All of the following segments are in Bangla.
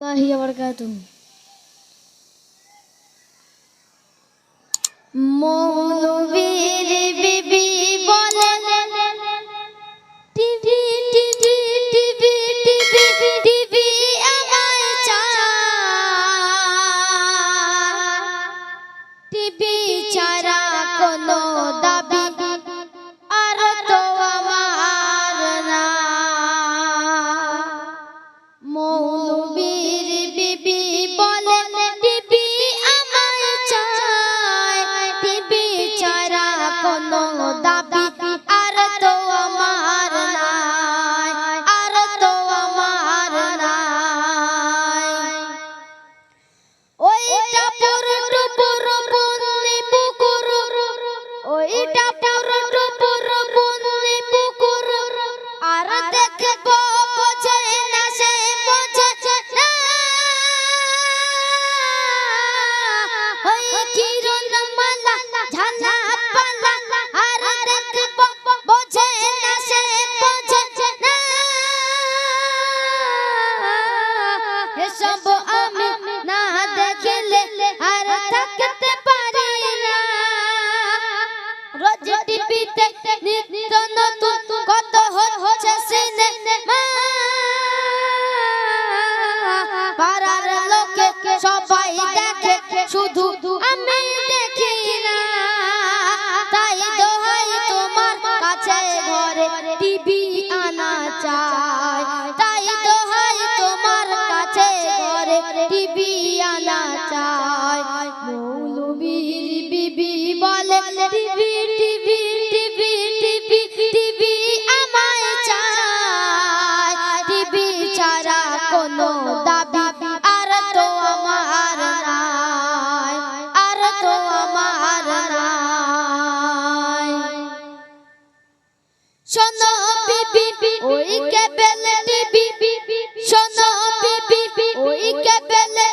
الله وبركاته মৌলবীর বিবি বলেন TV TV TV TV TV আমায় চা টিভি থাকতে পারি না। রোজ টিভিতে নিত্য নতুন কত হচ্ছে সিনেমা। পাড়ার লোকে সবাই দেখে, শুধু আমি না বিবি। ওই কেবেলে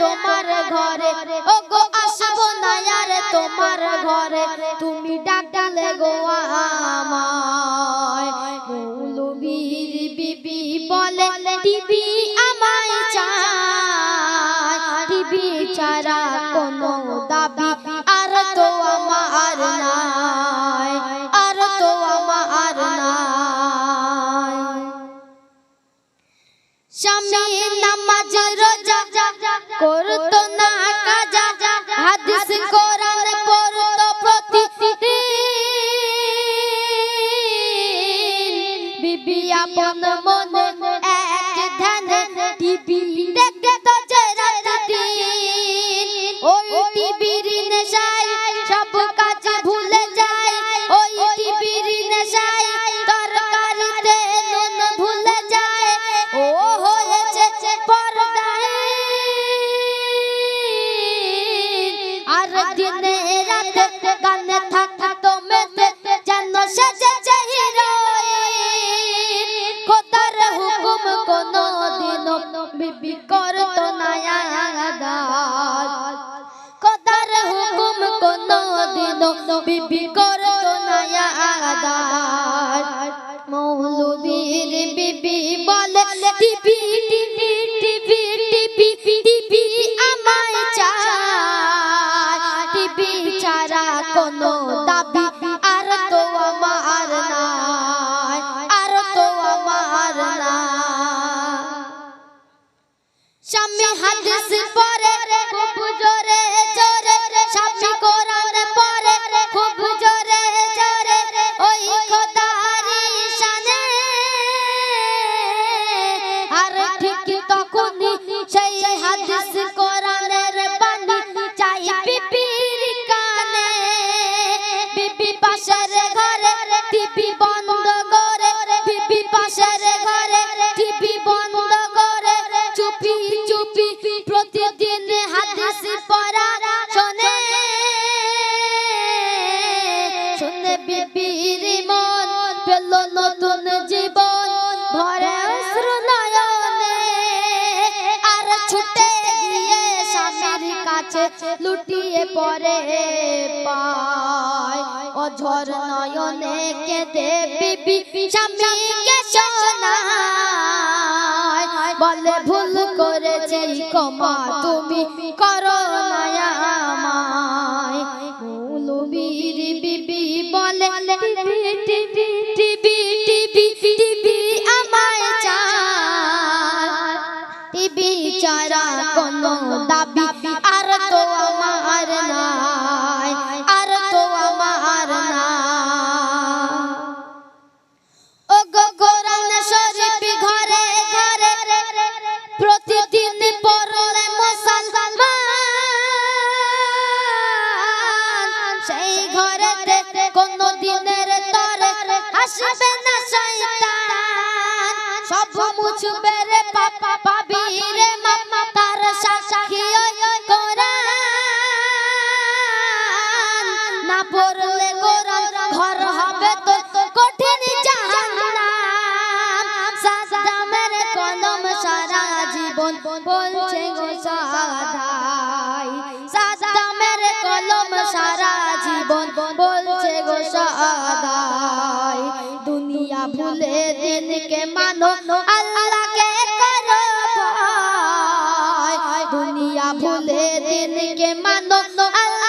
তোমার ঘরে। ও গো আসব না আর তোমার ঘরে। তুমি ডাকালে গো আমায়। মৌলবীর বিবি বলে দিবি আমায় চা আপন মনে এক ধ্যান দিবি রে। বিবি করতো নয়া আদার। মৌলবীর বিবি বলে, টিপি টিপি টিপি টিপি টিপি আমায় চায়। টিপি ছাড়া কোনো দাবি আর তো আমার নাই, আর তো আমার নাই। স্বামী হাদিস পরে আর ঠিক তখনই সেই হাদিস ফিরে পরে পায়। অঝর নয়নে কে দেবী স্বামীকে শোনায়। বলে ভুল করেছে, ক্ষমা তুমি কর। পড়লে কোরআন ঘর হবে তোর কঠিন জাহান্নাম। কলম সারা জীবন বলছে গো সাদাই। সাদামের কলম সারা জীবন বলছে গো সাদাই। দুনিয়া ভুলে দিনকে মানো, আল্লাহকে করো দুনিয়া ভুলে দিনকে মানো, আল্লাহ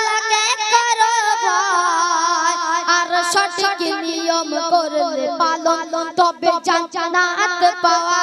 করলে পালন তবে জান্নাত পাওয়া